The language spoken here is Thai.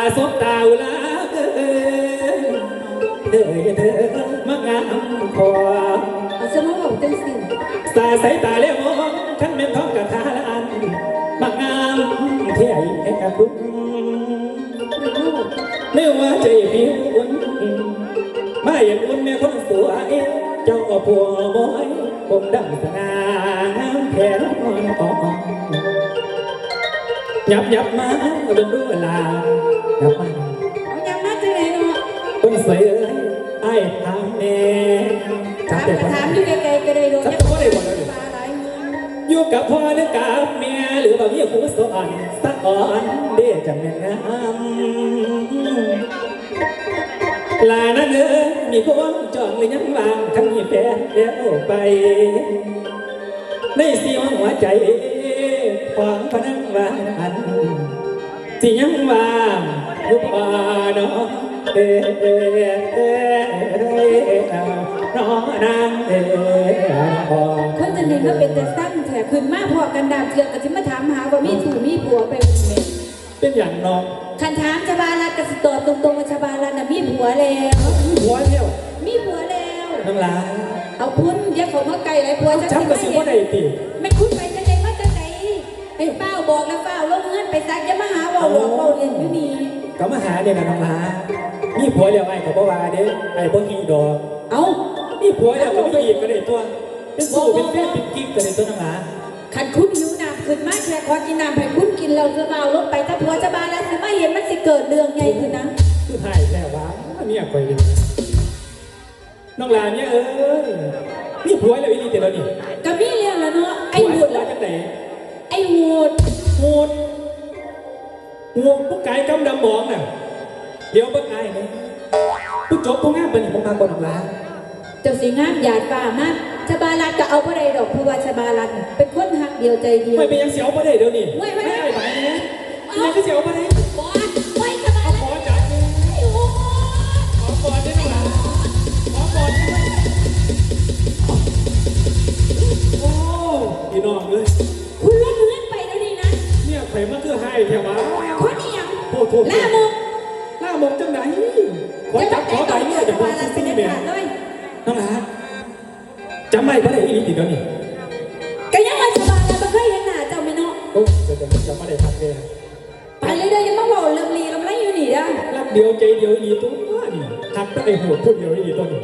ตาสบตาอุลาเอ้ยเอ้ยเธอมางามคอเอาสมองจังสิสาสายตาเลี้ยวมองฉันเป็นท้องกระทาละอันมางามเที่ยไอ้กระดุมหรือลูกไม่ว่าใจผิวอุ่นมาอย่างอุ่นแม่คนสวยเจ้าก็ผัวบอยคงดังสง่างามแผ่นอ่อนยับยับมาเป็นรู้เวลา ยับมาเอายังมาจังไหนเนาะคนสวยเอ้ยไอ้ทางแน่จับถามแต่ก็คนถามอยู่ไกลๆก็ได้โดนจับยังตัวได้หมดเลยปลาหลายมืออยู่กับพ่อหรือกับแม่หรือว่ามีผู้สอนสักอ่อนเด้จังแม่นงามลานั่นเอ้ยมีคนจองหรือยังวางทั้งมีแฟนแล้วไป ในเสียงหัวใจความพนังวานอัน สิยังว่างอยู่บ่เนาะเอ้เอ้เอ้น้อนางเอ้พอคนจะนี่ก็เป็นแต่สร้างแถขึ้นมาพอกันดามเชือกก็สิมาถามหาว่ามีถูมีผัวไปบ่แม่เป็นอย่างน้องคันถามชบาลัดก็สิตอบตรงๆว่าชบาลัน่ะมีผัวแล้วหัวเดียวมีผัวแล้วน้งหลาเอาพุ่นอย่าเข้ามาใกลหลายผัวจะจำกับสิว่าใดติไม่คุ้นไปจังได๋มาจังได๋ไอ้เป้าบอกแล้วเป้า ซักอย่ามาหาว่าหลอกเว้าเล่นอยู่นี่ก็มาหาเนี่ยนะน้องหลามีผัวแล้วไอ้ก็บ่ว่าเด้ไอ้บ่ฮีดอกเอ้ามีผัวแล้วก็ไม่อีกก็ได้ตัวเป็นสู้เป็นแฟนเป็นกิ๊กก็ได้ตัวน้องหลาขันคุณหิวน้ำขึ้นมาแค่ขอกินน้ำให้คุณกินเราจะเบาลงไปถ้าผัวจะบาแล้วสิมาเห็นมันสิเกิดเรื่องใหญ่ขึ้นนะคือหายแท้วะเนี่ยข่อยนี่น้องหลาเนี่ยเอ้ยมีผัวแล้วอีนี่แต่เรานี่ก็มีเรื่องแล้วเนาะไอ้ผัวหูดผัวจังไดไอ้หูดโหด โหดผู้กายกำดำบองน่ะเดี๋ยวเบิ่งอ้ายนี่ผู้จบผู้งามปานนี้ผมมาบ่น้องหลาเจ้าสิงามหยาดฟ้ามากชบาลัดก็เอาบ่ได้ดอกเพราะว่าชบาลัดเป็นคนหักเดียวใจเดียวไม่เป็นหยังเสียวบ่ได้เดี๋ยวนี้ไม่ไม่ไม่ได้ไปนะยังก็เสียวบ่ได้บอสไว้ชบาเอาลัดขอจับมือไอ้หูดขอก่อนได้ไหมล่ะขอก่อนได้ไหมโอ้พี่น้องเลยคุณลดเงินไปเดี๋ยวนี้นะเนี่ยไข่มาคือให้แถววะคนนี้ยัง โทษโทษล่ามกล่ามกจังไหนขอจะจับขอไปไปเนี่ยชจะพูบาดลัดเป็ซิ่นงเด็ดแม่ขาดเลยน้องหลานจำไม่ก็ได้อีนี่ติดแล้วนี่ก็ยังว่าชบาลัดบ่เคยเห็นหน้าเจ้าไหม่เนาะโอ้จะจะจำไม่ได้ทักเลยไปเลยเด้ออยังมาบอกเรื่องลีลำไรอยู่นี่เด้อรักเดียวใจเดียวอีตัวนี่ทักได้หัวพูดเดียวอีตัวนี่